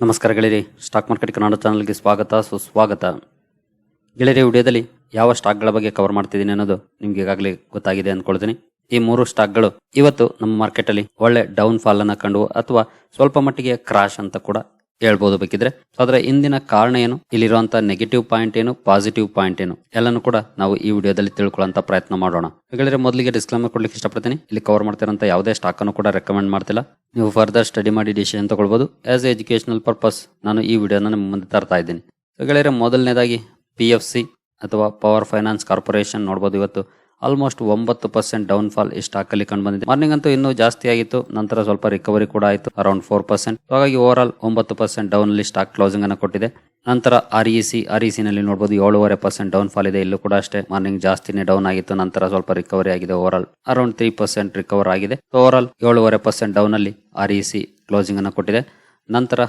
ನಮಸ್ಕಾರ ಗೆಳೆಯರಿ stock market Kannada ಚಾನಲ್ಗೆ ಸ್ವಾಗತ, ಸುಸ್ವಾಗತ. ಗೆಳೆಯರಿ, ವಿಡಿಯೋದಲ್ಲಿ ಯಾವ ಸ್ಟಾಕ್ಗಳ ಬಗ್ಗೆ ಕವರ್ ಮಾಡ್ತಿದ್ದೀನಿ ಅನ್ನೋದು ನಿಮ್ಗೆ ಈಗಾಗಲೇ ಗೊತ್ತಾಗಿದೆ ಅಂದ್ಕೊಳ್ತೀನಿ. ಈ ಮೂರು ಸ್ಟಾಕ್ಗಳು ಇವತ್ತು ನಮ್ಮ ಮಾರ್ಕೆಟಲ್ಲಿ ಒಳ್ಳೆ ಡೌನ್ ಫಾಲ್ ಅನ್ನು ಕಂಡು ಅಥವಾ ಸ್ವಲ್ಪ ಮಟ್ಟಿಗೆ ಕ್ರಾಶ್ ಅಂತ ಕೂಡ ಹೇಳ್ಬೋದು ಬೇಕಿದ್ರೆ. ಅದರ ಇಂದಿನ ಕಾರಣ ಏನು? ಇಲ್ಲಿರುವಂತ ನೆಗೆಟಿವ್ ಪಾಯಿಂಟ್ ಏನು? ಪಾಸಿಟಿವ್ ಪಾಯಿಂಟ್ ಏನು? ಎಲ್ಲನೂ ಕೂಡ ನಾವು ಈ ವಿಡಿಯೋದಲ್ಲಿ ತಿಳ್ಕೊಳ್ಳುವಂತ ಪ್ರಯತ್ನ ಮಾಡೋಣ. ಹಾಗಾದ್ರೆ ಮೊದಲಿಗೆ ಡಿಸ್ಕ್ಲೇಮರ್ ಕೊಡ್ಲಿಕ್ಕೆ ಇಷ್ಟಪಡ್ತೀನಿ. ಇಲ್ಲಿ ಕವರ್ ಮಾಡ್ತಿರೋಂಥ ಯಾವುದೇ ಸ್ಟಾಕ್ ಅನ್ನು ಕೂಡ ರೆಕಮೆಂಡ್ ಮಾಡ್ತಿಲ್ಲ. ನೀವು ಫರ್ದರ್ ಸ್ಟಡಿ ಮಾಡಿ ಡಿಸಿಷನ್ ತಗೊಳ್ಬಹುದು ಆಸ್ ಎ ಎಜುಕೇಶನಲ್ ಪರ್ಪಸ್ ನಾನು ಈ ವಿಡಿಯೋನ ನಿಮ್ಮ ಮುಂದೆ ತರ್ತಾ ಇದ್ದೀನಿ. ಹಾಗಾದ್ರೆ ಮೊದಲನೇದಾಗಿ ಪಿ ಅಥವಾ ಪವರ್ ಫೈನಾನ್ಸ್ ಕಾರ್ಪೊರೇಷನ್ ನೋಡ್ಬೋದು ಇವತ್ತು. ಆಲ್ಮೋಸ್ಟ್ ಒಂಬತ್ತು ಪರ್ಸೆಂಟ್ ಡೌನ್ ಫಾಲ್ ಈ ಸ್ಟಾಕ್ ಅಲ್ಲಿ ಕಂಡು ಬಂದಿದೆ ಮಾರ್ನಿಂಗ್ ಅಂತೂ ಇನ್ನೂ ಜಾಸ್ತಿ ಆಗಿತ್ತು, ನಂತರ ಸ್ವಲ್ಪ ರಿಕವರಿ ಕೂಡ ಆಯಿತು ಅರೌಂಡ್ ಫೋರ್ ಪರ್ಸೆಂಟ್ ಹಾಗಾಗಿ ಓವರ್ ಆಲ್ ಒಂಬತ್ತು ಪರ್ಸೆಂಟ್ ಡೌನ್ ಅಲ್ಲಿ ಸ್ಟಾಕ್ ಕ್ಲೋಸಿಂಗ್ ಅನ್ನು ಕೊಟ್ಟಿದೆ. ನಂತರ R E C R E ನಲ್ಲಿ ನೋಡಬಹುದು ಏಳುವರೆ ಪರ್ಸೆಂಟ್ ಡೌನ್ ಫಾಲ್ ಇದೆ, ಇಲ್ಲೂ ಕೂಡ ಅಷ್ಟೇ. ಮಾರ್ನಿಂಗ್ ಜಾಸ್ತಿನೇ ಡೌನ್ ಆಗಿತ್ತು, ನಂತರ ಸ್ವಲ್ಪ ರಿಕವರಿ ಆಗಿದೆ overall around three percent recover ಆಗಿದೆ. ಓವರ್ ಆಲ್ ಏಳುವರೆ ಪರ್ಸೆಂಟ್ ಡೌನ್ ಅಲ್ಲಿ ಆರ್ ಇ ಸಿ ಕ್ಲೋಸಿಂಗ್ ಅನ್ನು ಕೊಟ್ಟಿದೆ. ನಂತರ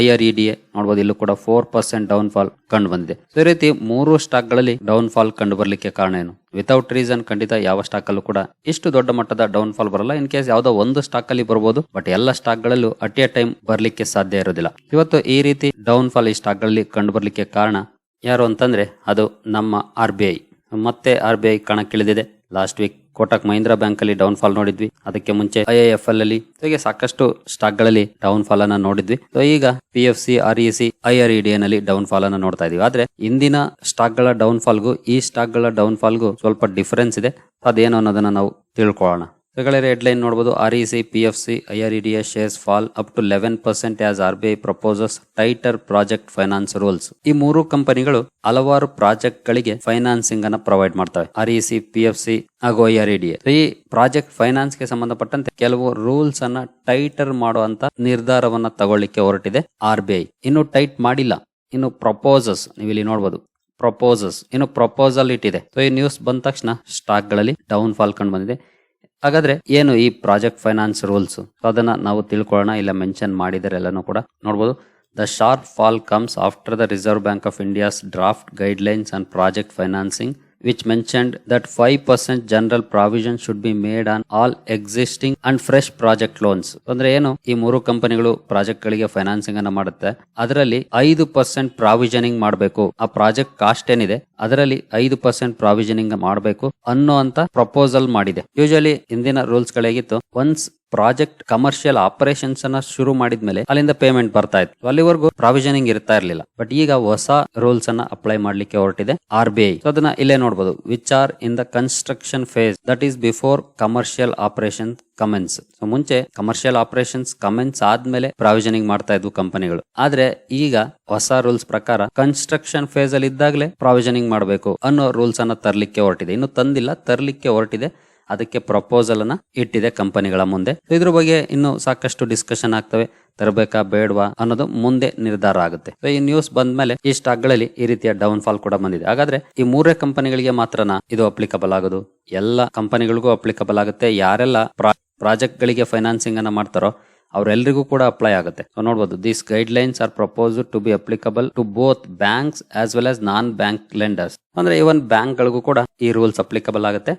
I R E D A ನೋಡಬಹುದು ಇಲ್ಲೂ ಕೂಡ ಫೋರ್ ಪರ್ಸೆಂಟ್ ಡೌನ್ ಫಾಲ್ ಕಂಡು ಬಂದಿದೆ ಅದೇ ರೀತಿ ಮೂರು ಸ್ಟಾಕ್ಗಳಲ್ಲಿ ಡೌನ್ ಫಾಲ್ ಕಂಡು ಬರಲಿಕ್ಕೆ ಕಾರಣ ಏನು? ವಿತೌಟ್ ರೀಸನ್ ಖಂಡಿತ ಯಾವ ಸ್ಟಾಕ್ ಅಲ್ಲೂ ಕೂಡ ಇಷ್ಟು ದೊಡ್ಡ ಮಟ್ಟದ ಡೌನ್ ಫಾಲ್ ಬರಲ್ಲ. ಇನ್ ಕೇಸ್ ಯಾವ್ದೋ ಒಂದು ಸ್ಟಾಕ್ ಅಲ್ಲಿ ಬರಬಹುದು ಬಟ್ ಎಲ್ಲ ಸ್ಟಾಕ್ ಗಳಲ್ಲೂ ಅಟ್ ಎ ಟೈಮ್ ಬರಲಿಕ್ಕೆ ಸಾಧ್ಯ ಇರೋದಿಲ್ಲ. ಇವತ್ತು ಈ ರೀತಿ ಡೌನ್ ಫಾಲ್ ಈ ಸ್ಟಾಕ್ಗಳಲ್ಲಿ ಕಂಡು ಬರಲಿಕ್ಕೆ ಕಾರಣ ಯಾರು ಅಂತಂದ್ರೆ ಅದು ನಮ್ಮ ಆರ್ ಬಿ ಐ ಮತ್ತೆ R B I ಕಣಕ್ಕಿಳಿದಿದೆ. Last week Kotak Mahindra bank ಅಲ್ಲಿ ಡೌನ್ ಫಾಲ್ ನೋಡಿದ್ವಿ. ಅದಕ್ಕೆ ಮುಂಚೆ ಐ ಐ ಎಫ್ ಎಲ್ ಅಲ್ಲಿ ಹೀಗೆ ಸಾಕಷ್ಟು ಸ್ಟಾಕ್ಗಳಲ್ಲಿ ಡೌನ್ ಫಾಲ್ ಅನ್ನ ನೋಡಿದ್ವಿ. ಈಗ P F C R E C I R D ನಲ್ಲಿ ಡೌನ್ ಫಾಲ್ ಅನ್ನ ನೋಡ್ತಾ ಇದೀವಿ. ಆದ್ರೆ, ಇಂದಿನ ಸ್ಟಾಕ್ಗಳ ಡೌನ್ ಫಾಲ್ಗೂ ಈ ಸ್ಟಾಕ್ಗಳ ಡೌನ್ ಫಾಲ್ಗೂ ಸ್ವಲ್ಪ ಡಿಫರೆನ್ಸ್ ಇದೆ. ಅದೇನು ಅನ್ನೋದನ್ನ ನಾವು ತಿಳ್ಕೊಳ್ಳೋಣ. ಗೆಳೆಯರೆ ಹೆಡ್ಲೈನ್ ನೋಡಬಹುದು R E C P F C I R E D S shares fall up to eleven percent as R B I proposes tighter project finance rules ಈ ಮೂರು ಕಂಪನಿಗಳು ಹಲವಾರು ಪ್ರಾಜೆಕ್ಟ್ ಗಳಿಗೆ ಫೈನಾನ್ಸಿಂಗ್ ಅನ್ನ ಪ್ರೊವೈಡ್ ಮಾಡ್ತವೆ. R E C P F C ಹಾಗೂ I R E D ಈ project ಫೈನಾನ್ಸ್ಗೆ ಸಂಬಂಧಪಟ್ಟಂತೆ ಕೆಲವು ರೂಲ್ಸ್ ಅನ್ನ ಟೈಟರ್ ಮಾಡುವಂತ ನಿರ್ಧಾರವನ್ನ ತಗೊಳ್ಳಿಕ್ಕೆ ಹೊರಟಿದೆ ಆರ್ ಬಿ ಐ ಇನ್ನು ಟೈಟ್ ಮಾಡಿಲ್ಲ. ಇನ್ನು ಪ್ರಪೋಸಸ್ ನೀವು ಇಲ್ಲಿ ನೋಡಬಹುದು ಪ್ರಪೋಸಸ್ ಇನ್ನು ಪ್ರಪೋಸಲ್ ಇಟ್ಟಿದೆ. ಸೊ ಈ ನ್ಯೂಸ್ ಬಂದ ತಕ್ಷಣ ಸ್ಟಾಕ್ಗಳಲ್ಲಿ ಡೌನ್ ಫಾಲ್ ಕಂಡು ಬಂದಿದೆ. ಹಾಗಾದ್ರೆ ಏನು ಈ ಪ್ರಾಜೆಕ್ಟ್ ಫೈನಾನ್ಸ್ ರೂಲ್ಸ್? ಅದನ್ನ ನಾವು ತಿಳ್ಕೊಳ್ಳೋಣ, ಇಲ್ಲ ಮೆನ್ಷನ್ ಮಾಡಿದರೆ ಎಲ್ಲನೂ ಕೂಡ ನೋಡಬಹುದು the sharp fall comes after the reserve bank of India's draft guidelines and project financing which mentioned that 5% general provision should be made on all existing and fresh project loans. ಅಂದ್ರೆ ಏನು? ಈ ಮೂರು ಕಂಪನಿಗಳು project ಗಳಿಗೆ financing ಅನ್ನ ಮಾಡುತ್ತೆ. ಅದರಲ್ಲಿ ಐದು ಪರ್ಸೆಂಟ್ ಪ್ರಾವಿಷನಿಂಗ್ ಮಾಡಬೇಕು. ಆ ಪ್ರಾಜೆಕ್ಟ್ ಕಾಸ್ಟ್ ಏನಿದೆ? ಅದರಲ್ಲಿ ಐದು ಪರ್ಸೆಂಟ್ ಪ್ರಾವಿಷನಿಂಗ್ ಮಾಡಬೇಕು ಅನ್ನೋ ಅಂತ ಪ್ರಪೋಸಲ್ ಮಾಡಿದೆ. ಯೂಶಲಿ ಇಂದಿನ ರೂಲ್ಸ್ ಗಳೇಗಿತ್ತು ಒನ್ಸ್ ಪ್ರಾಜೆಕ್ಟ್ ಕಮರ್ಷಿಯಲ್ ಆಪರೇಷನ್ಸ್ ಅನ್ನ ಶುರು ಮಾಡಿದ್ಮೇಲೆ ಅಲ್ಲಿಂದ ಪೇಮೆಂಟ್ ಬರ್ತಾ ಇತ್ತು. ಅಲ್ಲಿವರೆಗೂ ಪ್ರಾವಿಷನಿಂಗ್ ಇರ್ತಾ ಇರಲಿಲ್ಲ. ಬಟ್ ಈಗ ಹೊಸ ರೂಲ್ಸ್ ಅನ್ನ ಅಪ್ಲೈ ಮಾಡ್ಲಿಕ್ಕೆ ಹೊರಟಿದೆ ಆರ್ ಬಿ ಐ ಅದನ್ನ ಇಲ್ಲೇ ನೋಡಬಹುದು which are in the construction phase that is before commercial operation commence so ಮುಂಚೆ ಕಮರ್ಷಿಯಲ್ ಆಪರೇಷನ್ಸ್ ಕಮೆನ್ಸ್ ಆದ್ಮೇಲೆ ಪ್ರಾವಿಷನಿಂಗ್ ಮಾಡ್ತಾ ಇದ್ವು ಕಂಪನಿಗಳು. ಆದ್ರೆ ಈಗ ಹೊಸ ರೂಲ್ಸ್ ಪ್ರಕಾರ ಕನ್ಸ್ಟ್ರಕ್ಷನ್ ಫೇಸ್ ಅಲ್ಲಿ ಇದ್ದಾಗಲೇ ಪ್ರಾವಿಷನಿಂಗ್ ಮಾಡಬೇಕು ಅನ್ನೋ ರೂಲ್ಸ್ ಅನ್ನ ತರಲಿಕ್ಕೆ ಹೊರಟಿದೆ. ಇನ್ನು ತಂದಿಲ್ಲ, ತರಲಿಕ್ಕೆ ಹೊರಟಿದೆ. ಅದಕ್ಕೆ ಪ್ರಪೋಸಲ್ ಅನ್ನ ಇಟ್ಟಿದೆ ಕಂಪನಿಗಳ ಮುಂದೆ. ಇದ್ರ ಬಗ್ಗೆ ಇನ್ನು ಸಾಕಷ್ಟು ಡಿಸ್ಕಷನ್ ಆಗ್ತವೆ. ತರಬೇಕಾ, ಬೇಡವಾ ಅನ್ನೋದು ಮುಂದೆ ನಿರ್ಧಾರ ಆಗುತ್ತೆ. ಈ ನ್ಯೂಸ್ ಬಂದ್ಮೇಲೆ ಈ ಸ್ಟಾಕ್ಗಳಲ್ಲಿ ಈ ರೀತಿಯ ಡೌನ್ ಫಾಲ್ ಕೂಡ ಬಂದಿದೆ. ಹಾಗಾದ್ರೆ ಈ ಮೂರೇ ಕಂಪನಿಗಳಿಗೆ ಮಾತ್ರನಾ ಇದು ಅಪ್ಲಿಕಬಲ್ ಆಗೋದು? ಎಲ್ಲ ಕಂಪನಿಗಳಿಗೂ ಅಪ್ಲಿಕಬಲ್ ಆಗುತ್ತೆ. ಯಾರೆಲ್ಲ ಪ್ರಾಜೆಕ್ಟ್ ಗಳಿಗೆ ಫೈನಾನ್ಸಿಂಗ್ ಅನ್ನ ಮಾಡ್ತಾರೋ ಅವರೆಲ್ಲರಿಗೂ ಕೂಡ ಅಪ್ಲೈ ಆಗುತ್ತೆ. ಸೊ ನೋಡಬಹುದು this guidelines are propose to be applicable to both banks as well as non bank lenders ಅಂದ್ರೆ ಇವನ್ ಬ್ಯಾಂಕ್ ಗಳಿಗೂ ಕೂಡ ಈ ರೂಲ್ಸ್ ಅಪ್ಲಿಕಬಲ್ ಆಗುತ್ತೆ.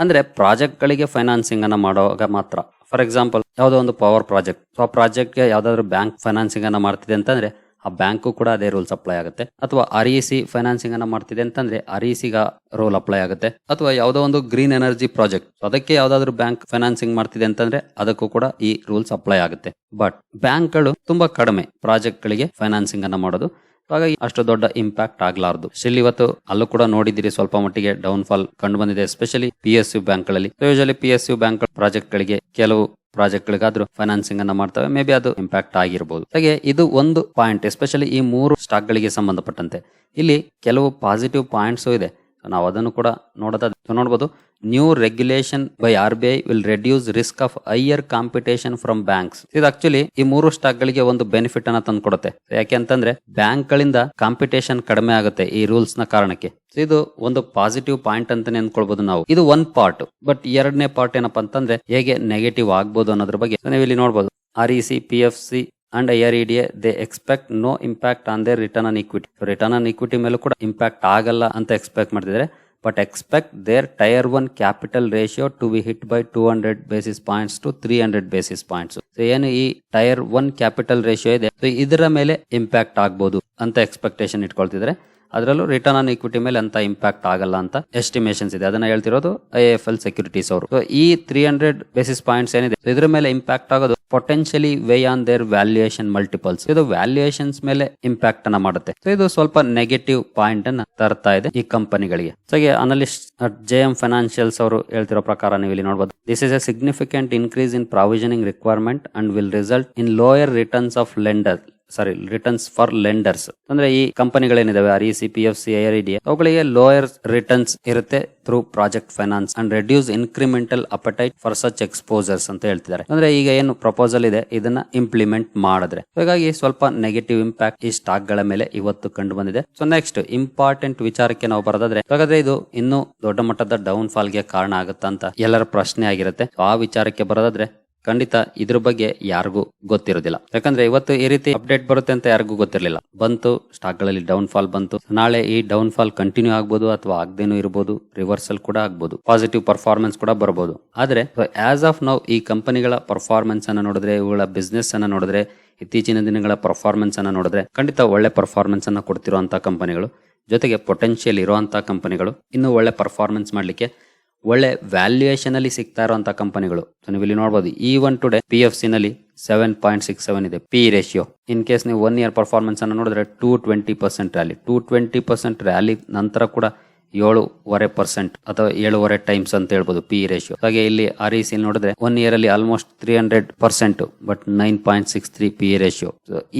ಅಂದ್ರೆ ಪ್ರಾಜೆಕ್ಟ್ ಗಳಿಗೆ ಫೈನಾನ್ಸಿಂಗ್ ಅನ್ನ ಮಾಡುವಾಗ ಮಾತ್ರ. ಫಾರ್ ಎಕ್ಸಾಂಪಲ್ ಯಾವುದೋ ಒಂದು ಪವರ್ ಪ್ರಾಜೆಕ್ಟ್ ಸೊ ಆ ಪ್ರಾಜೆಕ್ಟ್ ಯಾವುದಾದ್ರು ಬ್ಯಾಂಕ್ ಫೈನಾನ್ಸಿಂಗ್ ಅನ್ನ ಮಾಡ್ತಿದೆ ಅಂತಂದ್ರೆ, ಆ ಬ್ಯಾಂಕು ಕೂಡ ಅದೇ ರೂಲ್ಸ್ ಅಪ್ಲೈ ಆಗುತ್ತೆ. ಅಥವಾ ಆರ್ ಇ ಸಿ ಫೈನಾನ್ಸಿಂಗ್ ಅನ್ನ ಮಾಡ್ತಿದೆ ಅಂತಂದ್ರೆ ಆರ್ ಇ ಸಿಗ ರೂಲ್ ಅಪ್ಲೈ ಆಗುತ್ತೆ. ಅಥವಾ ಯಾವುದೋ ಒಂದು ಗ್ರೀನ್ ಎನರ್ಜಿ ಪ್ರಾಜೆಕ್ಟ್ ಅದಕ್ಕೆ ಯಾವ್ದಾದ್ರು ಬ್ಯಾಂಕ್ ಫೈನಾನ್ಸಿಂಗ್ ಮಾಡ್ತಿದೆ ಅಂತಂದ್ರೆ, ಅದಕ್ಕೂ ಕೂಡ ಈ ರೂಲ್ಸ್ ಅಪ್ಲೈ ಆಗುತ್ತೆ. ಬಟ್ ಬ್ಯಾಂಕ್ಗಳು ತುಂಬಾ ಕಡಿಮೆ ಪ್ರಾಜೆಕ್ಟ್ ಗಳಿಗೆ ಫೈನಾನ್ಸಿಂಗ್ ಅನ್ನ ಮಾಡೋದು. ಹಾಗಾಗಿ ಅಷ್ಟು ದೊಡ್ಡ ಇಂಪ್ಯಾಕ್ಟ್ ಆಗ್ಲಾರ್ದು. ಸ್ಟಿಲ್ ಇವತ್ತು ಅಲ್ಲೂ ಕೂಡ ನೋಡಿದಿರಿ ಸ್ವಲ್ಪ ಮಟ್ಟಿಗೆ ಡೌನ್ ಫಾಲ್ ಕಂಡು ಬಂದಿದೆ ಎಸ್ಪೆಷಲಿ ಪಿ ಎಸ್ ಯು ಬ್ಯಾಂಕ್ಗಳಲ್ಲಿ. Usually P S U bank project ಗಳಿಗೆ ಕೆಲವು ಪ್ರಾಜೆಕ್ಟ್ ಗಳಿಗಾದ್ರೂ ಫೈನಾನ್ಸಿಂಗ್ ಅನ್ನ ಮಾಡ್ತವೆ ಮೇ ಬಿ ಅದು ಇಂಪ್ಯಾಕ್ಟ್ ಆಗಿರಬಹುದು ಹಾಗೆ ಇದು ಒಂದು ಪಾಯಿಂಟ್ ಎಸ್ಪೆಷಲಿ ಈ ಮೂರು ಸ್ಟಾಕ್ ಗಳಿಗೆ ಸಂಬಂಧಪಟ್ಟಂತೆ. ಇಲ್ಲಿ ಕೆಲವು ಪಾಸಿಟಿವ್ ಪಾಯಿಂಟ್ಸ್ ಇದೆ. ನಾವು ಅದನ್ನು ಕೂಡ ನೋಡೋದ ನೋಡಬಹುದು new regulation by R B I will reduce risk of higher competition from banks ಇದು ಆಕ್ಚುಲಿ ಈ ಮೂರು ಸ್ಟಾಕ್ ಗಳಿಗೆ ಒಂದು ಬೆನಿಫಿಟ್ ಅನ್ನ ತಂದ್ಕೊಡುತ್ತೆ. ಯಾಕೆ ಅಂತಂದ್ರೆ ಬ್ಯಾಂಕ್ ಗಳಿಂದ ಕಾಂಪಿಟೇಷನ್ ಕಡಿಮೆ ಆಗುತ್ತೆ ಈ ರೂಲ್ಸ್ನ ಕಾರಣಕ್ಕೆ. ಇದು ಒಂದು ಪಾಸಿಟಿವ್ ಪಾಯಿಂಟ್ ಅಂತಾನೆ ಅಂದ್ಕೊಳ್ಬಹುದು ನಾವು. ಇದು ಒಂದ್ ಪಾರ್ಟ್ ಬಟ್ ಎರಡನೇ ಪಾರ್ಟ್ ಏನಪ್ಪಾ ಅಂತಂದ್ರೆ, ಹೇಗೆ ನೆಗೆಟಿವ್ ಆಗ್ಬೋದು ಅನ್ನೋದ್ರ ಬಗ್ಗೆ. ನೀವು ಇಲ್ಲಿ ನೋಡಬಹುದು R E C P F C and R E D A they expect no impact on their return on equity return on equity ಮೇಲೂ ಕೂಡ ಇಂಪ್ಯಾಕ್ಟ್ ಆಗಲ್ಲ ಅಂತ ಎಕ್ಸ್ಪೆಕ್ಟ್ ಮಾಡ್ತಿದ್ದಾರೆ. But expect their tier one capital ratio to be hit by two hundred basis points to three hundred basis points ಏನು ಈ tier one capital ratio ಇದೆ? So ಇದರ ಮೇಲೆ ಇಂಪ್ಯಾಕ್ಟ್ ಆಗ್ಬೋದು ಅಂತ ಎಕ್ಸ್ಪೆಕ್ಟೇಷನ್ ಇಟ್ಕೊಳ್ತಿದ್ರೆ ಅದರಲ್ಲೂ ರಿಟರ್ನ್ ಆನ್ ಇಕ್ವಿಟಿ ಮೇಲೆ ಅಂತ ಇಂಪ್ಯಾಕ್ಟ್ ಆಗಲ್ಲ ಅಂತ ಎಸ್ಟಿಮೇಷನ್ಸ್ ಇದೆ. ಅದನ್ನ ಹೇಳ್ತಿರೋದು ಐ ಎಫ್ ಎಲ್ ಸೆಕ್ಯೂರಿಟೀಸ್ ಅವರು. ಈ ತ್ರೀ ಹಂಡ್ರೆಡ್ ಬೇಸಿಸ್ ಪಾಯಿಂಟ್ಸ್ ಏನಿದೆ? ಇದ್ರ ಮೇಲೆ ಇಂಪ್ಯಾಕ್ಟ್ ಆಗೋದು potentially weigh on their valuation multiples ಇದು ವ್ಯಾಲ್ಯೂಯೇಷನ್ಸ್ ಮೇಲೆ ಇಂಪ್ಯಾಕ್ಟ್ ಅನ್ನ ಮಾಡುತ್ತೆ. ಇದು ಸ್ವಲ್ಪ ನೆಗೆಟಿವ್ ಪಾಯಿಂಟ್ ಅನ್ನ ತರ್ತಾ ಇದೆ ಈ ಕಂಪನಿಗಳಿಗೆ so analyst J M financials ಅವರು ಹೇಳ್ತಿರೋ ಪ್ರಕಾರ ನೀವು ಇಲ್ಲಿ ನೋಡಬಹುದು this is a significant increase in provisioning requirement and will result in lower returns of lender sorry returns for lenders ಅಂದ್ರೆ ಈ ಕಂಪನಿಗಳೇನಿದಾವೆ R E C P F C I D ಅವುಗಳಿಗೆ lower returns ಇರುತ್ತೆ through project finance and reduce incremental appetite for such exposures ಅಂತ ಹೇಳ್ತಿದ್ದಾರೆ. ಅಂದ್ರೆ ಈಗ ಏನು proposal ಇದೆ, ಇದನ್ನ ಇಂಪ್ಲಿಮೆಂಟ್ ಮಾಡಿದ್ರೆ. ಹಾಗಾಗಿ ಸ್ವಲ್ಪ ನೆಗೆಟಿವ್ ಇಂಪ್ಯಾಕ್ಟ್ ಈ ಸ್ಟಾಕ್ಗಳ ಮೇಲೆ ಇವತ್ತು ಕಂಡು ಬಂದಿದೆ ಸೊ ನೆಕ್ಸ್ಟ್ ಇಂಪಾರ್ಟೆಂಟ್ ವಿಚಾರಕ್ಕೆ ನಾವು ಬರೋದಾದ್ರೆ ಹಾಗಾದ್ರೆ ಇದು ಇನ್ನೂ ದೊಡ್ಡ ಮಟ್ಟದ ಡೌನ್ ಫಾಲ್ಗೆ ಕಾರಣ ಆಗುತ್ತಾ ಅಂತ ಎಲ್ಲರ ಪ್ರಶ್ನೆ ಆಗಿರುತ್ತೆ. ಆ ವಿಚಾರಕ್ಕೆ ಬರೋದಾದ್ರೆ ಖಂಡಿತ ಇದ್ರ ಬಗ್ಗೆ ಯಾರಿಗೂ ಗೊತ್ತಿರೋದಿಲ್ಲ. ಯಾಕಂದ್ರೆ ಇವತ್ತು ಈ ರೀತಿ ಅಪ್ಡೇಟ್ ಬರುತ್ತೆ ಅಂತ ಯಾರಿಗೂ ಗೊತ್ತಿರಲಿಲ್ಲ. ಬಂತು ಸ್ಟಾಕ್ಗಳಲ್ಲಿ ಡೌನ್ ಫಾಲ್ ಬಂತು. ನಾಳೆ ಈ ಡೌನ್ ಫಾಲ್ ಕಂಟಿನ್ಯೂ ಆಗ್ಬೋದು ಅಥವಾ ಆಗದೇನೂ ಇರಬಹುದು ರಿವರ್ಸಲ್ ಕೂಡ ಆಗ್ಬೋದು ಪಾಸಿಟಿವ್ ಪರ್ಫಾರ್ಮೆನ್ಸ್ ಕೂಡ ಬರಬಹುದು ಆದ್ರೆ ಆಸ್ ಆಫ್ ನೌ ಈ ಕಂಪನಿಗಳ ಪರ್ಫಾರ್ಮೆನ್ಸ್ ಅನ್ನ ನೋಡಿದ್ರೆ, ಇವುಗಳ ಬಿಸ್ನೆಸ್ ಅನ್ನ ನೋಡಿದ್ರೆ, ಇತ್ತೀಚಿನ ದಿನಗಳ ಪರ್ಫಾರ್ಮೆನ್ಸ್ ಅನ್ನ ನೋಡಿದ್ರೆ, ಖಂಡಿತ ಒಳ್ಳೆ ಪರ್ಫಾರ್ಮೆನ್ಸ್ ಅನ್ನ ಕೊಡ್ತಿರುವಂತಹ ಕಂಪನಿಗಳು, ಜೊತೆಗೆ ಪೊಟೆನ್ಶಿಯಲ್ ಇರುವಂತಹ ಕಂಪನಿಗಳು, ಇನ್ನೂ ಒಳ್ಳೆ ಪರ್ಫಾರ್ಮೆನ್ಸ್ ಮಾಡ್ಲಿಕ್ಕೆ ಒಳ್ಳೆ ವ್ಯಾಲ್ಯೂಯೇಷನ್ ಅಲ್ಲಿ ಸಿಗ್ತಾ ಇರುವಂತ ಕಂಪನಿಗಳು ಸೊ ನೀವು ಇಲ್ಲಿ ನೋಡಬಹುದು ಈ one today P F C ನಲ್ಲಿ ಸೆವೆನ್ ಪಾಯಿಂಟ್ ಸಿಕ್ಸ್ ಸೆವೆನ್ ಇದೆ ಪಿ ರೇಷಿಯೋ ಇನ್ ಕೇಸ್ ನೀವು ಒನ್ ಇಯರ್ ಪರ್ಫಾರ್ಮೆನ್ಸ್ ಅನ್ನು ನೋಡಿದ್ರೆ two twenty percent rally two twenty percent rally ನಂತರ ಕೂಡ ಏಳುವರೆ ಪರ್ಸೆಂಟ್ ಅಥವಾ ಏಳುವರೆ ಟೈಮ್ಸ್ ಅಂತ ಹೇಳ್ಬೋದು ಪಿ ರೇಷಿಯೋ ಹಾಗೆ ಇಲ್ಲಿ ಆರ್ ಇ ಸಿ ನೋಡಿದ್ರೆ ಒನ್ ಇಯರ್ ಅಲ್ಲಿ almost three hundred percent but nine point six three P ratio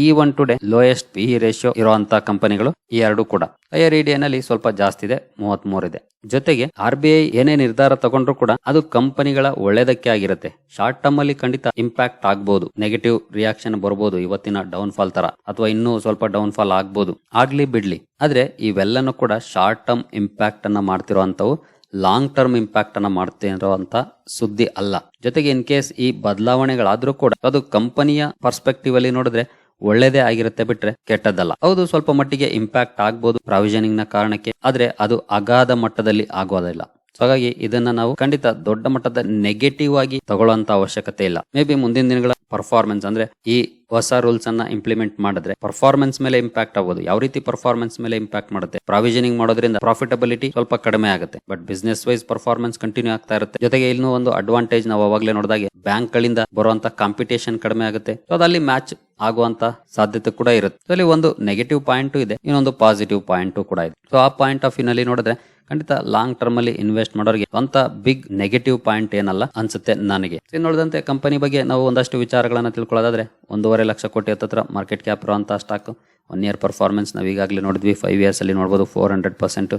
ಈ one today lowest P ratio ಇರುವಂತಹ ಕಂಪನಿಗಳು ಈ ಎರಡು ಕೂಡ. ಐಆರ್ನಲ್ಲಿ ಸ್ವಲ್ಪ ಜಾಸ್ತಿ ಇದೆ ಮೂವತ್ತ್ ಇದೆ. ಜೊತೆಗೆ ಆರ್ ಬಿ ಐ ಏನೇ ನಿರ್ಧಾರ ತಗೊಂಡ್ರು ಕೂಡ ಅದು ಕಂಪನಿಗಳ ಒಳ್ಳೇದಕ್ಕೆ ಆಗಿರುತ್ತೆ. ಶಾರ್ಟ್ ಟರ್ಮ್ ಅಲ್ಲಿ ಖಂಡಿತ ಇಂಪ್ಯಾಕ್ಟ್ ಆಗ್ಬಹುದು ನೆಗೆಟಿವ್ ರಿಯಾಕ್ಷನ್ ಬರಬಹುದು ಇವತ್ತಿನ ಡೌನ್ ಫಾಲ್ ತರ. ಅಥವಾ ಇನ್ನೂ ಸ್ವಲ್ಪ ಡೌನ್ ಫಾಲ್ ಆಗ್ಬಹುದು ಆಗ್ಲಿ ಬಿಡ್ಲಿ. ಆದ್ರೆ ಇವೆಲ್ಲನೂ ಕೂಡ ಶಾರ್ಟ್ ಟರ್ಮ್ ಇಂಪ್ಯಾಕ್ಟ್ ಅನ್ನ ಮಾಡ್ತಿರುವಂತವು ಲಾಂಗ್ ಟರ್ಮ್ ಇಂಪ್ಯಾಕ್ಟ್ ಅನ್ನ ಮಾಡ್ತಿರೋಂತ ಸುದ್ದಿ ಅಲ್ಲ. ಜೊತೆಗೆ ಇನ್ ಕೇಸ್ ಈ ಬದಲಾವಣೆಗಳಾದ್ರೂ ಕೂಡ, ಅದು ಕಂಪನಿಯ ಪರ್ಸ್ಪೆಕ್ಟಿವ್ ಅಲ್ಲಿ ನೋಡಿದ್ರೆ ಒಳ್ಳೇದೇ ಆಗಿರುತ್ತೆ ಬಿಟ್ರೆ ಕೆಟ್ಟದ್ದಲ್ಲ. ಹೌದು, ಸ್ವಲ್ಪ ಮಟ್ಟಿಗೆ ಇಂಪ್ಯಾಕ್ಟ್ ಆಗ್ಬೋದು ಪ್ರಾವಿಷನಿಂಗ್ನ ಕಾರಣಕ್ಕೆ, ಆದ್ರೆ ಅದು ಅಗಾಧ ಮಟ್ಟದಲ್ಲಿ ಆಗೋದಿಲ್ಲ. ಹಾಗಾಗಿ ಇದನ್ನ ನಾವು ಖಂಡಿತ ದೊಡ್ಡ ಮಟ್ಟದ ನೆಗೆಟಿವ್ ಆಗಿ ತಗೊಳ್ಳುವಂತ ಅವಶ್ಯಕತೆ ಇಲ್ಲ. ಮೇ ಬಿ ಮುಂದಿನ ದಿನಗಳ ಪರ್ಫಾರ್ಮೆನ್ಸ್ ಅಂದ್ರೆ ಈ ಹೊಸ ರೂಲ್ಸ್ ಅನ್ನ ಇಂಪ್ಲಿಮೆಂಟ್ ಮಾಡಿದ್ರೆ ಪರ್ಫಾರ್ಮೆನ್ಸ್ ಮೇಲೆ ಇಂಪ್ಯಾಕ್ಟ್ ಆಗೋದು ಯಾವ ರೀತಿ ಪರ್ಫಾರ್ಮೆನ್ಸ್ ಮೇಲೆ ಇಂಪ್ಯಾಕ್ಟ್ ಮಾಡುತ್ತೆ? ಪ್ರಾವಿಷನಿಂಗ್ ಮಾಡೋದ್ರಿಂದ ಪ್ರಾಫಿಟಬಿಲಿಟಿ ಸ್ವಲ್ಪ ಕಡಿಮೆ ಆಗುತ್ತೆ. But business wise performance continue ಆಗ್ತಾ ಇರುತ್ತೆ. ಜೊತೆಗೆ ಇನ್ನೂ ಒಂದು ಅಡ್ವಾಂಟೇಜ್ ನಾವು ಅವಾಗಲೇ ನೋಡಿದಾಗೆ ಬ್ಯಾಂಕ್ ಗಳಿಂದ ಬರುವಂತ ಕಾಂಪಿಟೇಷನ್ ಕಡಿಮೆ ಆಗುತ್ತೆ. ಅದಲ್ಲಿ ಮ್ಯಾಚ್ ಆಗುವಂತ ಸಾಧ್ಯತೆ ಕೂಡ ಇರುತ್ತೆ. ಅಲ್ಲಿ ಒಂದು ನೆಗೆಟಿವ್ ಪಾಯಿಂಟ್ ಇದೆ. ಇನ್ನೊಂದು ಪಾಸಿಟಿವ್ ಪಾಯಿಂಟ್ ಕೂಡ ಇದೆ. ಸೊ ಆ ಪಾಯಿಂಟ್ ಆಫ್ನಲ್ಲಿ ನೋಡಿದ್ರೆ ಖಂಡಿತ ಲಾಂಗ್ ಟರ್ಮ್ ಅಲ್ಲಿ ಇನ್ವೆಸ್ಟ್ ಮಾಡೋರಿಗೆ ಅಂತ ಬಿಗ್ ನೆಗೆಟಿವ್ ಪಾಯಿಂಟ್ ಏನಲ್ಲ ಅನ್ಸುತ್ತೆ ನನಗೆ. ನೋಡಿದಂತೆ ಕಂಪನಿ ಬಗ್ಗೆ ನಾವು ಒಂದಷ್ಟು ವಿಚಾರಗಳನ್ನ ತಿಳ್ಕೊಳ್ಳೋದಾದ್ರೆ, ಒಂದೂವರೆ ಲಕ್ಷ ಕೋಟಿ ಹತ್ತತ್ರ ಮಾರ್ಕೆಟ್ ಕ್ಯಾಪ್ ಇರುವಂತಹ ಸ್ಟಾಕ್ ಒನ್ ಇಯರ್ ಪರ್ಫಾರ್ಮೆನ್ಸ್ ನಾವು ಈಗಾಗಲೇ ನೋಡಿದ್ವಿ ಫೈವ್ ಇಯರ್ಸ್ ಅಲ್ಲಿ ನೋಡ್ಬೋದು four hundred percent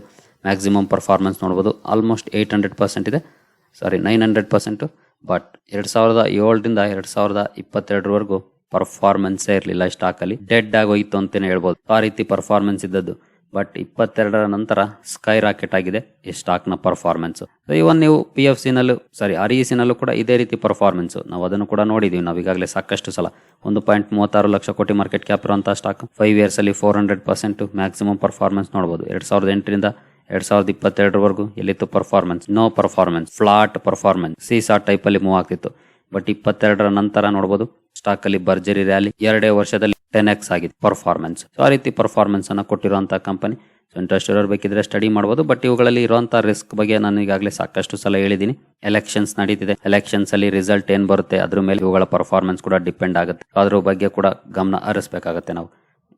maximum performance ನೋಡ್ಬೋದು ಆಲ್ಮೋಸ್ಟ್ ಏಯ್ಟ್ ಹಂಡ್ರೆಡ್ ಪರ್ಸೆಂಟ್ ಇದೆ. Sorry nine hundred percent but ಎರಡ್ ಸಾವಿರದ ಏಳರಿಂದ ಎರಡ್ ಸಾವಿರದ ಇಪ್ಪತ್ತೆರಡರವರೆಗೂ ಪರ್ಫಾರ್ಮೆನ್ಸೇ ಇರಲಿಲ್ಲ ಸ್ಟಾಕ್ ಅಲ್ಲಿ. ಡೆಡ್ ಆಗೋಯ್ತು ಅಂತಾನೆ ಹೇಳ್ಬೋದು. ಆ ರೀತಿ ಪರ್ಫಾರ್ಮೆನ್ಸ್ ಇದ್ದದ್ದು. ಬಟ್ ಇಪ್ಪತ್ತೆರಡರ ನಂತರ ಸ್ಕೈ ರಾಕೆಟ್ ಆಗಿದೆ. ಈ ಸ್ಟಾಕ್ನ ಪರ್ಫಾರ್ಮೆನ್ಸ್ ಇವನ್ ನೀವು ಪಿ ಎಫ್ ಸಿನಲ್ಲೂ ಸಾರಿ ಆರ್ ಇ ಸಿನಲ್ಲೂ ಕೂಡ ಇದೇ ರೀತಿ ಪರ್ಫಾರ್ಮೆನ್ಸ್ ನಾವು ಅದನ್ನು ಕೂಡ ನೋಡಿದೀವಿ. ನಾವು ಈಗಾಗಲೇ ಸಾಕಷ್ಟು ಸಲ ಒಂದು ಪಾಯಿಂಟ್ ಮೂವತ್ತಾರು ಲಕ್ಷ ಕೋಟಿ ಮಾರ್ಕೆಟ್ ಕ್ಯಾಪ್ ಇರುವಂತಹ ಸ್ಟಾಕ್ ಫೈವ್ ಇಯರ್ಸ್ ಅಲ್ಲಿ four hundred percent maximum performance ನೋಡಬಹುದು ಎರಡ್ ಸಾವಿರದ ಎಂಟರಿಂದ ಎರಡ್ ಸಾವಿರದ ಇಪ್ಪತ್ತೆರಡರವರೆಗೂ ಎಲ್ಲಿತ್ತು performance no performance flat performance seesaw type ಅಲ್ಲಿ ಮೂವ್ ಆಗ್ತಿತ್ತು. ಬಟ್ ಇಪ್ಪತ್ತೆರಡರ ನಂತರ ನೋಡಬಹುದು ಸ್ಟಾಕ್ ಅಲ್ಲಿ ಭರ್ಜರಿ ರ್ಯಾಲಿ ಎರಡೇ ವರ್ಷದಲ್ಲಿ ಟೆನ್ ಎಕ್ಸ್ ಆಗಿದೆ ಪರ್ಫಾರ್ಮೆನ್ಸ್ ಆ ರೀತಿ ಪರ್ಫಾರ್ಮೆನ್ಸ್ ಅನ್ನ ಕೊಟ್ಟಿರುವಂತಹ ಕಂಪನಿ ಸೊ ಇಂಟ್ರೆಸ್ಟ್ ಇರೋರು ಬೇಕಿದ್ರೆ ಸ್ಟಡಿ ಮಾಡಬಹುದು ಬಟ್ ಇವುಗಳಲ್ಲಿ ಇರುವಂತಹ ರಿಸ್ಕ್ ಬಗ್ಗೆ ನಾನು ಈಗಾಗಲೇ ಸಾಕಷ್ಟು ಸಲ ಹೇಳಿದೀನಿ. ಎಲೆಕ್ಷನ್ಸ್ ನಡೀತಿದೆ. ಎಲೆಕ್ಷನ್ಸ್ ಅಲ್ಲಿ ರಿಸಲ್ಟ್ ಏನ್ ಬರುತ್ತೆ, ಅದ್ರ ಮೇಲೆ ಇವುಗಳ ಪರ್ಫಾರ್ಮೆನ್ಸ್ ಕೂಡ ಡಿಪೆಂಡ್ ಆಗುತ್ತೆ. ಅದ್ರ ಬಗ್ಗೆ ಕೂಡ ಗಮನ ಹರಿಸಬೇಕಾಗತ್ತೆ ನಾವು.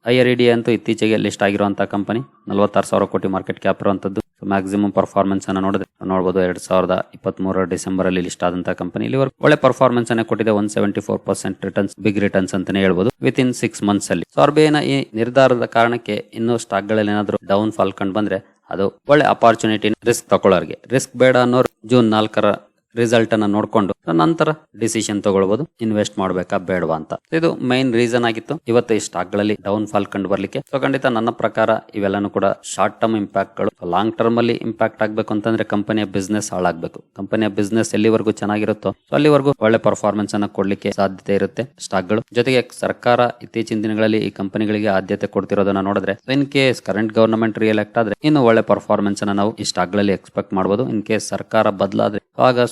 ಐ ಆರ್ ಡಿ ಅಂತೂ ಇತ್ತೀಚೆಗೆ ಲಿಸ್ಟ್ ಆಗಿರುವಂತಹ ಕಂಪನಿ ನಲವತ್ತಾರು ಸಾವಿರ ಕೋಟಿ ಮಾರ್ಕೆಟ್ ಕ್ಯಾಪ್ ಇರುವಂತದ್ದು. ಮ್ಯಾಕ್ಸಿಮಮ್ ಪರ್ಫಾರ್ಮೆನ್ಸ್ ಅನ್ನ ನೋಡಿದ್ರೆ ನೋಡಬಹುದು ಎರಡ್ ಸಾವಿರದ ಇಪ್ಪತ್ತ್ ಮೂರರ ಡಿಸೆಂಬರ್ ಅಲ್ಲಿ ಲಿಸ್ಟ್ ಆದಂತಹ ಕಂಪನಿ ಇಲ್ಲಿ ಒಳ್ಳೆ ಪರ್ಫಾರ್ಮೆನ್ಸ್ ಅನ್ನ ಕೊಟ್ಟಿದೆ one seventy four percent returns big returns ಅಂತಾನೆ ಹೇಳ್ಬೋದು. ವಿತ್ ಇನ್ ಸಿಕ್ಸ್ ಮಂತ್ಸ್ ಅಲ್ಲಿ. ಸೊ ಆರ್ ಈ ನಿರ್ಧಾರದ ಕಾರಣಕ್ಕೆ ಇನ್ನೂ ಸ್ಟಾಕ್ಗಳಲ್ಲಿ ಏನಾದ್ರು ಡೌನ್ ಫಾಲ್ ಕಂಡು ಬಂದ್ರೆ ಅದು ಒಳ್ಳೆ ಅಪಾರ್ಚುನಿಟಿ ರಿಸ್ಕ್ ತಗೊಳ್ಳೋರಿಗೆ ರಿಸ್ಕ್ ಬೇಡ ಅನ್ನೋರು ಜೂನ್ ನಾಲ್ಕರ ರಿಸಲ್ಟ್ ಅನ್ನ ನೋಡ್ಕೊಂಡು ನಂತರ ಡಿಸಿಷನ್ ತಗೊಳ್ಬಹುದು ಇನ್ವೆಸ್ಟ್ ಮಾಡ್ಬೇಕಾ ಬೇಡವಾ ಅಂತ. ಇದು ಮೈನ್ ರೀಸನ್ ಆಗಿತ್ತು. ಇವತ್ತು ಈ ಸ್ಟಾಕ್ಗಳಲ್ಲಿ ಡೌನ್ ಫಾಲ್ ಕಂಡು ಬರ್ಲಿಕ್ಕೆ. ಸೊ ಖಂಡಿತ ನನ್ನ ಪ್ರಕಾರ ಇವೆಲ್ಲಾನು ಕೂಡ ಶಾರ್ಟ್ ಟರ್ಮ್ ಇಂಪ್ಯಾಕ್ಟ್ಗಳು. ಲಾಂಗ್ ಟರ್ಮ್ ಅಲ್ಲಿ ಇಂಪ್ಯಾಕ್ಟ್ ಆಗ್ಬೇಕು ಅಂತಂದ್ರೆ ಕಂಪನಿಯ ಬಿಸ್ನೆಸ್ ಹಾಳಾಗ್ಬೇಕು. ಕಂಪನಿಯ ಬಿಸ್ನೆಸ್ ಎಲ್ಲಿವರೆಗೂ ಚೆನ್ನಾಗಿರುತ್ತೋ ಸೊ ಅಲ್ಲಿವರೆಗೂ ಒಳ್ಳೆ ಪರ್ಫಾರ್ಮೆನ್ಸ್ ಅನ್ನ ಕೊಡ್ಲಿಕ್ಕೆ ಸಾಧ್ಯತೆ ಇರುತ್ತೆ ಸ್ಟಾಕ್ಗಳು ಜೊತೆಗೆ ಸರ್ಕಾರ ಇತ್ತೀಚಿನ ದಿನಗಳಲ್ಲಿ ಈ ಕಂಪನಿಗಳಿಗೆ ಆದ್ಯತೆ ಕೊಡ್ತಿರೋದನ್ನ ನೋಡಿದ್ರೆ in case current government act ಆದ್ರೆ ಇನ್ನು ಒಳ್ಳೆ ಪರ್ಫಾರ್ಮೆನ್ಸ್ ಅನ್ನ ನಾವು ಈ ಸ್ಟಾಕ್ಗಳಲ್ಲಿ ಎಕ್ಸ್ಪೆಕ್ಟ್ ಮಾಡಬಹುದು ಇನ್ ಕೇಸ್ ಸರ್ಕಾರ ಬದಲಾದ್ರೆ, ಆಗ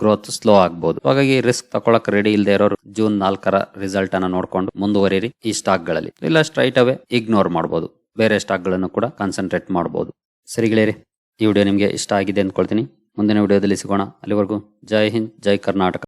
ಗ್ರೋತ್ ಸ್ಲೋ ಆಗ್ಬಹುದು ಹಾಗಾಗಿ ರಿಸ್ಕ್ ತಗೊಳಕ್ ರೆಡಿ ಇಲ್ಲದೆ ಇರೋರು ಜೂನ್ ನಾಲ್ಕರ ರಿಸಲ್ಟ್ ಅನ್ನ ನೋಡ್ಕೊಂಡು ಮುಂದುವರಿರಿ ಈ ಸ್ಟಾಕ್ಗಳಲ್ಲಿ. ಇಲ್ಲ ಸ್ಟ್ರೈಟ್ ಅವೇ ಇಗ್ನೋರ್ ಮಾಡಬಹುದು ಬೇರೆ ಸ್ಟಾಕ್ಗಳನ್ನು ಕೂಡ ಕಾನ್ಸಂಟ್ರೇಟ್ ಮಾಡಬಹುದು ಸರಿ ಗೆಳೆಯರಿ, ಈ ವಿಡಿಯೋ ನಿಮಗೆ ಇಷ್ಟ ಆಗಿದೆ ಅಂದ್ಕೊಳ್ತೀನಿ. ಮುಂದಿನ ವಿಡಿಯೋದಲ್ಲಿ ಸಿಗೋಣ. ಅಲ್ಲಿವರೆಗೂ ಜೈ ಹಿಂದ್, ಜೈ ಕರ್ನಾಟಕ.